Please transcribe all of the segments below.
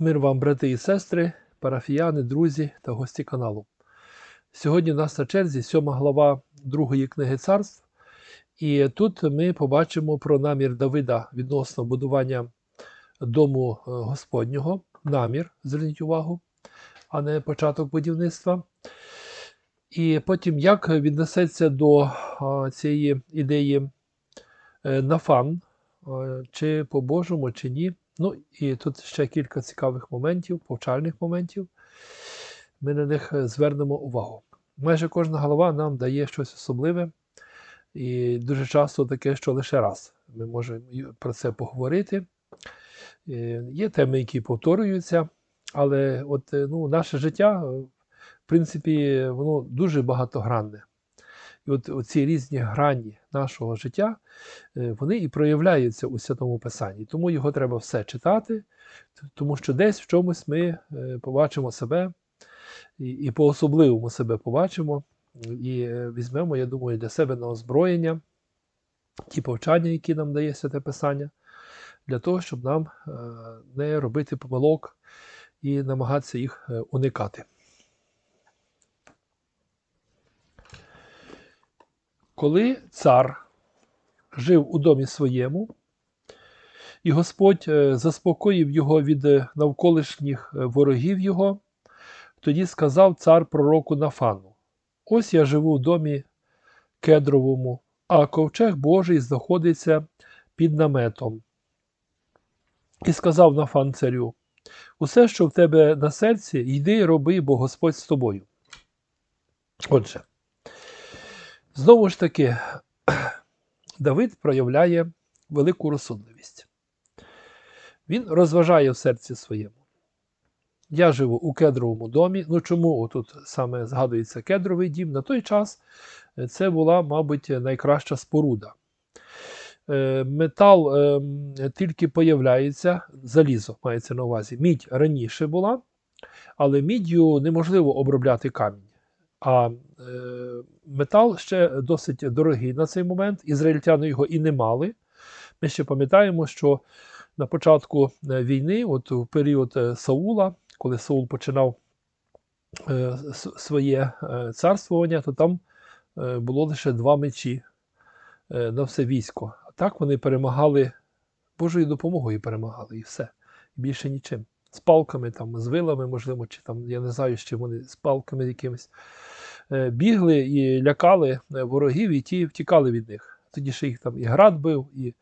Мир вам, брати і сестри, парафіяни, друзі та гості каналу. Сьогодні у нас на черзі сьома глава другої книги царств, і тут ми побачимо про намір Давида відносно будування дому е, Господнього. Намір, зверніть увагу, а не початок будівництва. І потім, як віднесеться до цієї ідеї е, Нафан, е, чи по-божому, чи ні. Ну і тут ще кілька цікавих моментів, повчальних моментів. Ми на них звернемо увагу. Майже кожна голова нам дає щось особливе, і дуже часто таке, що лише раз ми можемо про це поговорити. Е, Є теми, які повторюються, але от, е, ну, наше життя, в принципі, воно дуже багатогранне. І от ці різні грані нашого життя, е, вони і проявляються у Святому Писанні. Тому його треба все читати, тому що десь в чомусь ми е, побачимо себе і, по-особливому себе побачимо, і е, візьмемо, я думаю, для себе на озброєння ті повчання, які нам дає Святе Писання, для того, щоб нам не робити помилок і намагатися їх уникати. Коли цар жив у домі своєму, і Господь е, заспокоїв його від е, навколишніх е, ворогів його, тоді сказав цар пророку Нафану: Ось я живу в домі кедровому, а ковчег Божий знаходиться під наметом. І сказав Нафан царю: Усе, що в тебе на серці, йди роби, бо Господь з тобою. Отже, Знову ж таки, Давид проявляє велику розсудливість. Він розважає в серці своєму. Я живу у кедровому домі. Ну чому тут саме згадується кедровий дім? На той час е, це була, мабуть, найкраща споруда. Е, Метал е, тільки появляється, залізо мається на увазі. Мідь раніше була, але міддю неможливо обробляти камінь. А метал ще досить дорогий на цей момент. Ізраїльтяни його і не мали. Ми ще пам'ятаємо, що на початку е, війни, от у період е, Саула, коли Саул починав е, своє царствування, то там було лише два мечі на все військо. А так вони перемагали Божою допомогою перемагали і все. Більше нічим. З палками, там, з вилами, можливо, чи там, я не знаю, з чим вони з палками якимись. Е, Бігли і лякали е, ворогів, і ті втікали від них. Тоді ще їх там і град бив, і,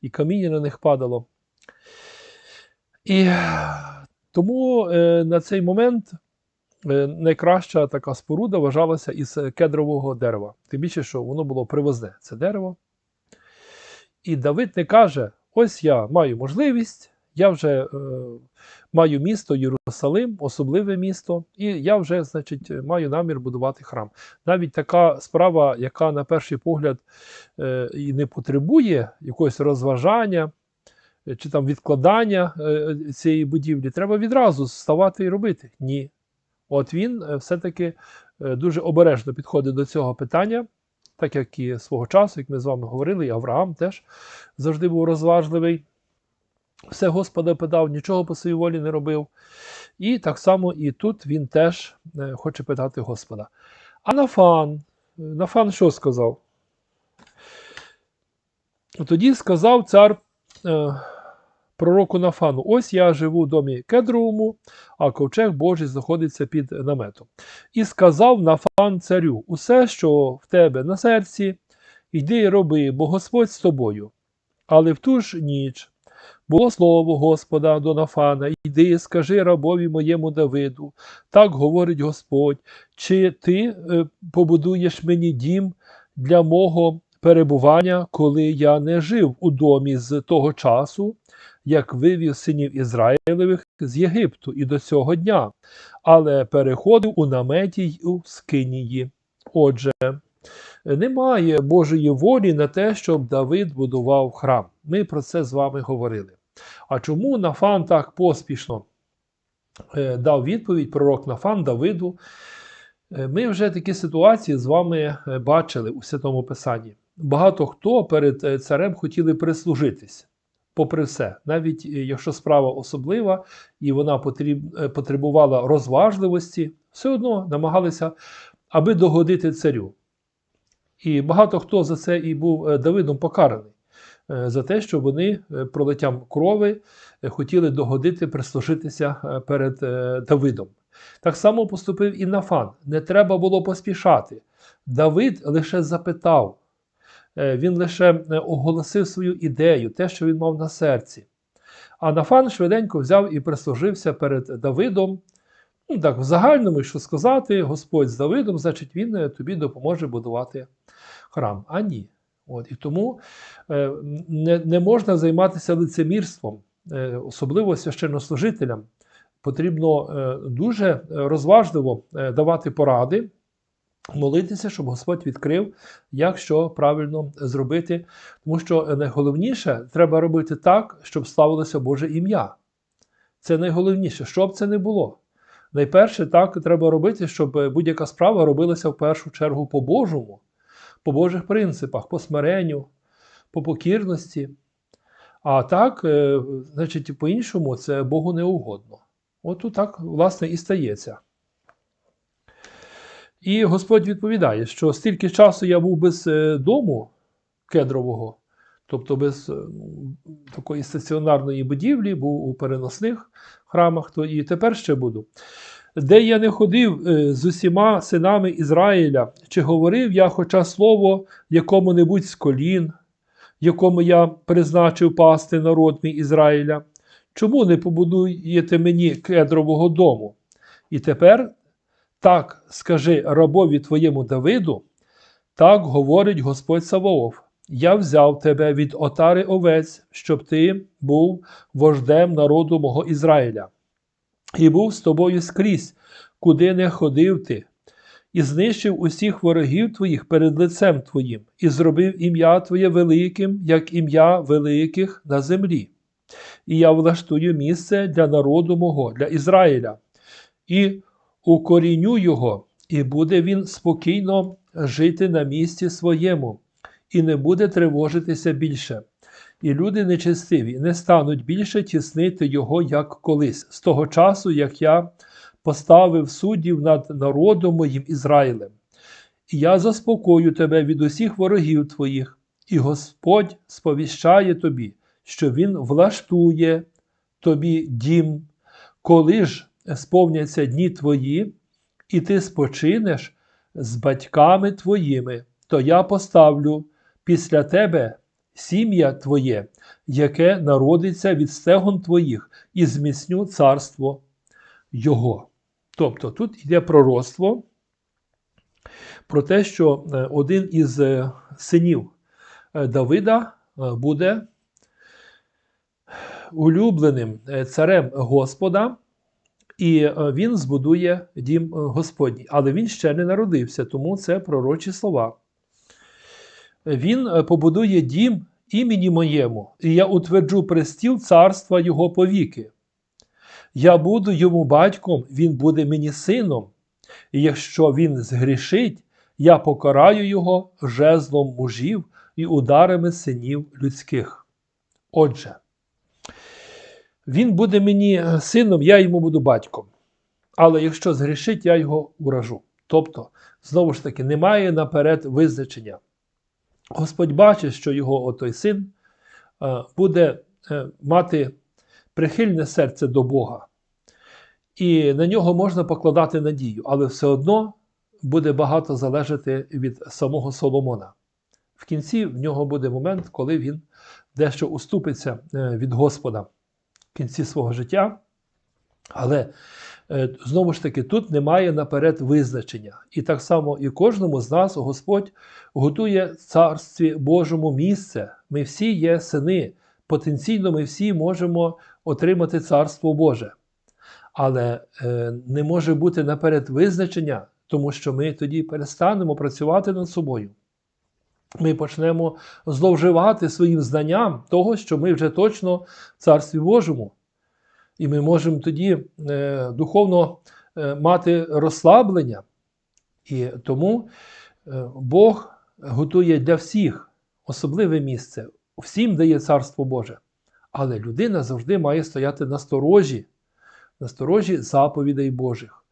і каміння на них падало. І тому е, на цей момент найкраща така споруда вважалася із кедрового дерева. Тим більше, що воно було привозне, це дерево. І Давид не каже: ось я маю можливість, я вже е, маю місто Єрусалим, особливе місто, і я вже, значить, маю намір будувати храм. Навіть така справа, яка на перший погляд е, і не потребує якогось розважання е, чи там відкладання е, цієї будівлі, треба відразу ставати і робити. Ні. От він е, все-таки е, дуже обережно підходить до цього питання, так як і свого часу, як ми з вами говорили, і Авраам теж завжди був розважливий. Все Господа питав, нічого по своїй волі не робив. І так само і тут він теж е, хоче питати Господа. А Нафан, Нафан що сказав? Тоді сказав цар е, пророку Нафану: Ось я живу в домі кедровому, а ковчег Божий знаходиться під наметом. І сказав Нафан царю: Усе, що в тебе на серці, йди і роби, бо Господь з тобою. Але в ту ж ніч було слово Господа до Нафана, йди, скажи рабові моєму Давиду, так говорить Господь, чи ти е, побудуєш мені дім для мого перебування, коли я не жив у домі з того часу, як вивів синів Ізраїлевих з Єгипту і до цього дня, але переходив у наметі й у скинії. Отже, немає Божої волі на те, щоб Давид будував храм. Ми про це з вами говорили. А чому Нафан так поспішно е, дав відповідь пророк Нафан Давиду? Е, Ми вже такі ситуації з вами е, бачили у Святому Писанні. Багато хто перед царем хотіли прислужитись, попри все, навіть якщо справа особлива і вона потребувала розважливості, все одно намагалися, аби догодити царю. І багато хто за це і був Давидом покараний, за те, що вони е, пролиттям крови е, хотіли догодити, прислужитися е, перед е, Давидом. Так само поступив і Нафан. Не треба було поспішати. Давид лише запитав, Е, він лише е, оголосив свою ідею, те, що він мав на серці. А Нафан швиденько взяв і прислужився перед Давидом. Ну, так, в загальному, що сказати, Господь з Давидом, значить, він е, тобі допоможе будувати храм. А ні. От, І тому е, не, не можна займатися лицемірством, е, особливо священнослужителям. Потрібно е, дуже розважливо е, давати поради, молитися, щоб Господь відкрив, як що правильно зробити. Тому що найголовніше треба робити так, щоб славилося Боже ім'я. Це найголовніше, що б це не було. Найперше, так треба робити, щоб будь-яка справа робилася в першу чергу по-божому, по Божих принципах, по смиренню, по покірності. А так, е, значить, по-іншому це Богу не угодно. От так, власне, і стається. І Господь відповідає, що стільки часу я був без е, дому кедрового, тобто без е, ну, такої стаціонарної будівлі, був у переносних храмах, то і тепер ще буду. Де я не ходив е, з усіма синами Ізраїля, чи говорив я хоча слово якому-небудь з колін, якому я призначив пасти народ мій Ізраїля, чому не побудуєте мені кедрового дому? І тепер так скажи рабові твоєму Давиду, так говорить Господь Саваоф. Я взяв тебе від отари овець, щоб ти був вождем народу мого Ізраїля, і був з тобою скрізь, куди не ходив ти, і знищив усіх ворогів твоїх перед лицем твоїм, і зробив ім'я Твоє великим, як ім'я великих на землі. І я влаштую місце для народу мого, для Ізраїля. І укоріню його, і буде він спокійно жити на місці своєму, і не буде тривожитися більше. І люди нечестиві не стануть більше тіснити його, як колись, з того часу, як я поставив суддів над народом моїм Ізраїлем. І я заспокою тебе від усіх ворогів твоїх, і Господь сповіщає тобі, що Він влаштує тобі дім, коли ж сповняться дні твої, і ти спочинеш з батьками твоїми, то я поставлю після тебе сім'я твоє, яке народиться від стегон твоїх, і зміцню царство Його. Тобто тут йде пророцтво про те, що е, один із е, синів е, Давида буде улюбленим царем Господа, і він збудує дім Господній. Але він ще не народився, тому це пророчі слова. Він побудує дім імені моєму, і я утверджу престіл царства Його повіки. Я буду йому батьком, він буде мені сином, і якщо він згрішить, я покараю його жезлом мужів і ударами синів людських. Отже, він буде мені сином, я йому буду батьком. Але якщо згрішить, я його уражу. Тобто, знову ж таки, немає наперед визначення. Господь бачить, що його отой син буде е, мати прихильне серце до Бога. І на нього можна покладати надію, але все одно буде багато залежати від самого Соломона. В кінці в нього буде момент, коли він дещо уступиться е, від Господа в кінці свого життя. Але е, знову ж таки, тут немає наперед визначення. І так само і кожному з нас Господь готує царстві Божому місце. Ми всі є сини. Потенційно ми всі можемо отримати Царство Боже. Але е, не може бути наперед визначення, тому що ми тоді перестанемо працювати над собою. Ми почнемо зловживати своїм знанням того, що ми вже точно в Царстві Божому. І ми можемо тоді е, духовно е, мати розслаблення. І тому е, Бог готує для всіх особливе місце, всім дає Царство Боже. Але людина завжди має стояти на сторожі, на сторожі заповідей Божих.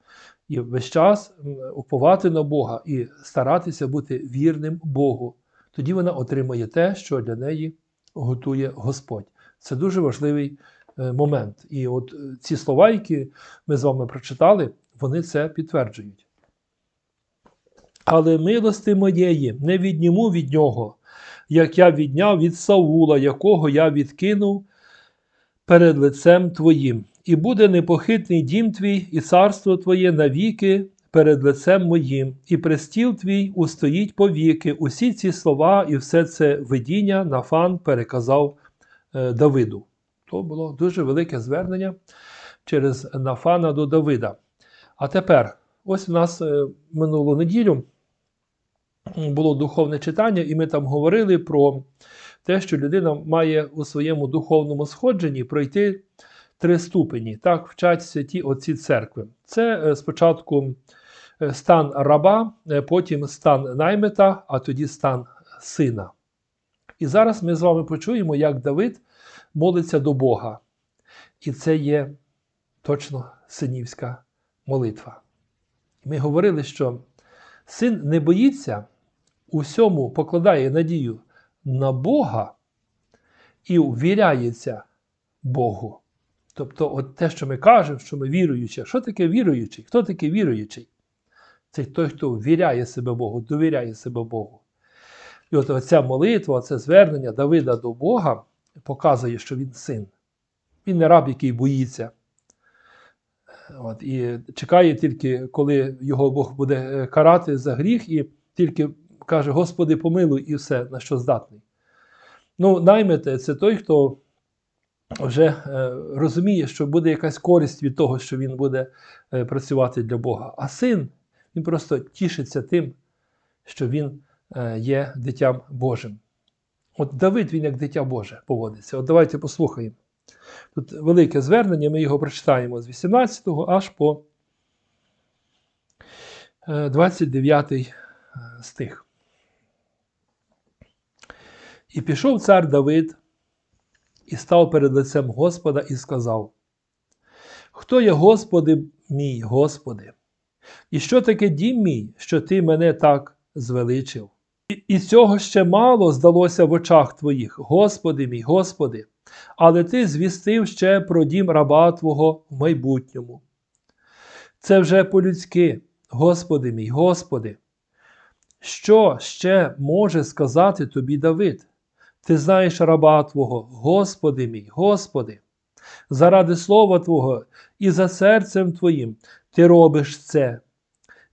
І весь час уповати на Бога і старатися бути вірним Богу. Тоді вона отримає те, що для неї готує Господь. Це дуже важливий момент. І от е, ці слова, які ми з вами прочитали, вони це підтверджують. Але милости моєї не відніму від нього, як я відняв від Саула, якого я відкинув перед лицем Твоїм. І буде непохитний дім твій, і царство Твоє навіки перед лицем моїм, і престіл твій устоїть повіки. Усі ці слова і все це видіння Нафан переказав е, Давиду. То було дуже велике звернення через Нафана до Давида. А тепер, ось у нас е, минулу неділю було духовне читання, і ми там говорили про те, що людина має у своєму духовному сходженні пройти три ступені. Так вчать святі отці церкви. Це е, спочатку е, стан раба, потім стан наймита, а тоді стан сина. І зараз ми з вами почуємо, як Давид молиться до Бога. І це є точно синівська молитва. Ми говорили, що син не боїться, усьому покладає надію на Бога і ввіряється Богу. Тобто, от те, що ми кажемо, що ми віруючі, що таке віруючий? Хто такий віруючий? Це той, хто ввіряє себе Богу, довіряє себе Богу. І от оця молитва, це звернення Давида до Бога показує, що він син. Він не раб, який боїться. От, І чекає тільки, коли його Бог буде е, карати за гріх, і тільки каже: Господи, помилуй, і все, на що здатний. Ну, наймите це той, хто вже е, розуміє, що буде якась користь від того, що він буде е, працювати для Бога. А син, він просто тішиться тим, що він є дитям Божим. От Давид, він як дитя Боже поводиться. От давайте послухаємо. Тут велике звернення, ми його прочитаємо з 18 аж по 29 стих. І пішов цар Давид і став перед лицем Господа і сказав: Хто є Господи мій, Господи? І що таке дім мій, що ти мене так звеличив? І, цього ще мало здалося в очах твоїх, Господи мій, Господи, але ти звістив ще про дім раба Твого в майбутньому. Це вже по-людськи, Господи мій, Господи. Що ще може сказати тобі Давид? Ти знаєш раба Твого, Господи мій, Господи, заради слова Твого і за серцем Твоїм ти робиш це,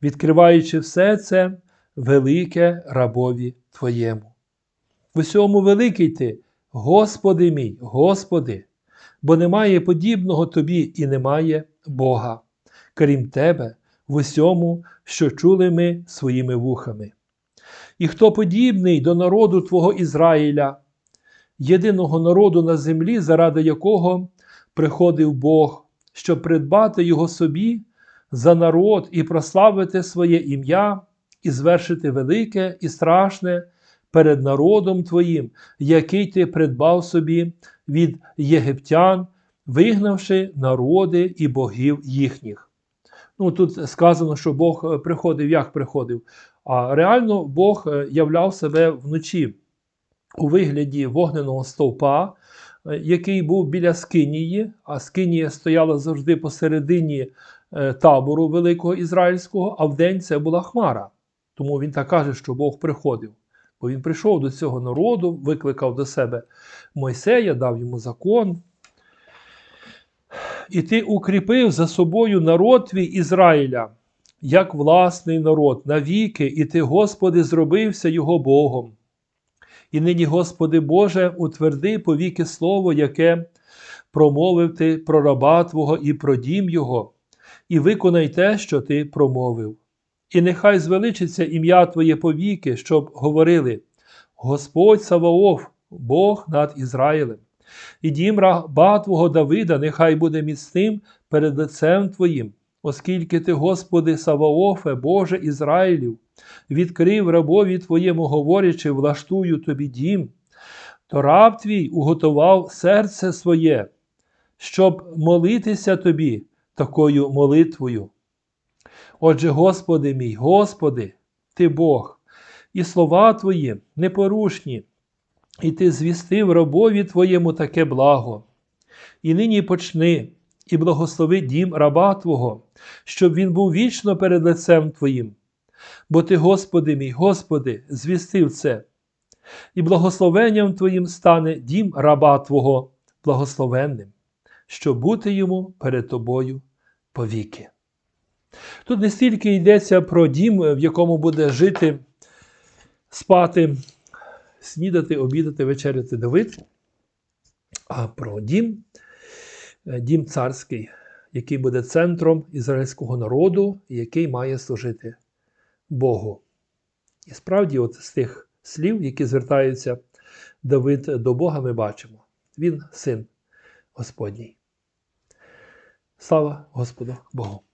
відкриваючи все це велике рабові Твоєму. В усьому великий ти, Господи мій, Господи, бо немає подібного Тобі і немає Бога, крім Тебе, в усьому, що чули ми своїми вухами. І хто подібний до народу Твого Ізраїля, єдиного народу на землі, заради якого приходив Бог, щоб придбати його собі за народ і прославити своє ім'я, і звершити велике і страшне перед народом Твоїм, який ти придбав собі від єгиптян, вигнавши народи і богів їхніх. Ну, Тут сказано, що Бог приходив, як приходив. А реально Бог являв себе вночі у вигляді вогненого стовпа, е, який був біля Скинії, а Скинія стояла завжди посередині е, табору великого ізраїльського, а вдень це була хмара. Тому він так каже, що Бог приходив. Бо він прийшов до цього народу, викликав до себе Мойсея, дав йому закон. І ти укріпив за собою народ твій Ізраїля, як власний народ, навіки, і ти, Господи, зробився його Богом. І нині, Господи Боже, утверди повіки слово, яке промовив Ти про раба Твого і про дім Його, і виконай те, що Ти промовив. І нехай звеличиться ім'я Твоє повіки, щоб говорили: Господь Саваоф, Бог над Ізраїлем, і дім раба Твого Давида, нехай буде міцним перед лицем Твоїм, оскільки Ти, Господи, Саваофе, Боже Ізраїлів, відкрив рабові Твоєму, говорячи, влаштую тобі дім, то раб твій уготував серце своє, щоб молитися тобі такою молитвою. Отже, Господи мій, Господи, Ти Бог, і слова Твої непорушні, і Ти звістив рабові Твоєму таке благо. І нині почни і благослови дім раба Твого, щоб він був вічно перед лицем Твоїм. Бо Ти, Господи мій, Господи, звістив це, і благословенням Твоїм стане дім раба Твого благословенним, щоб бути йому перед Тобою повіки. Тут не стільки йдеться про дім, в якому буде жити, спати, снідати, обідати, вечеряти Давид, а про дім, е, дім царський, який буде центром ізраїльського народу, який має служити Богу. І справді, от з тих слів, які звертаються Давид до Бога, ми бачимо. Він син Господній. Слава Господу Богу!